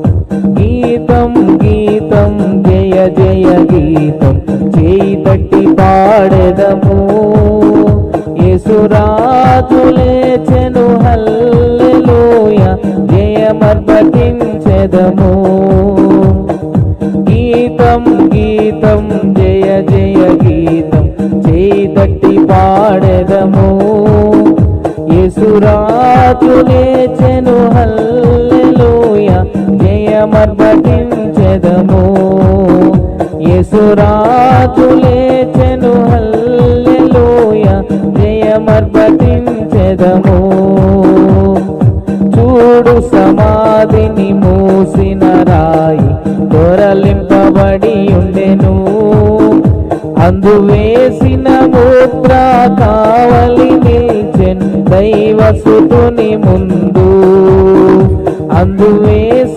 గీతం గీతం జయ జయ గీతం. చేయి తట్టి పాడెదము. యేసురాజులేచెను హల్లెలూయ. జయమర్పటించెదము గీతం గీతం జయ జయ గీతం. చేయి తట్టి పాడెదము. యేసురాజులేచెను హల్లెలూయ. సమర్పించెదము యేసురాజులేచెను హల్లెలూయ జయమర్పించెదము చూడు సమాధిని మూసిన రాయి దొరలింపబడి ఉండెను అందు వేసిన ముద్ర కావలి నిల్చెన్ దైవసుతుని ముందు. అందు వేసి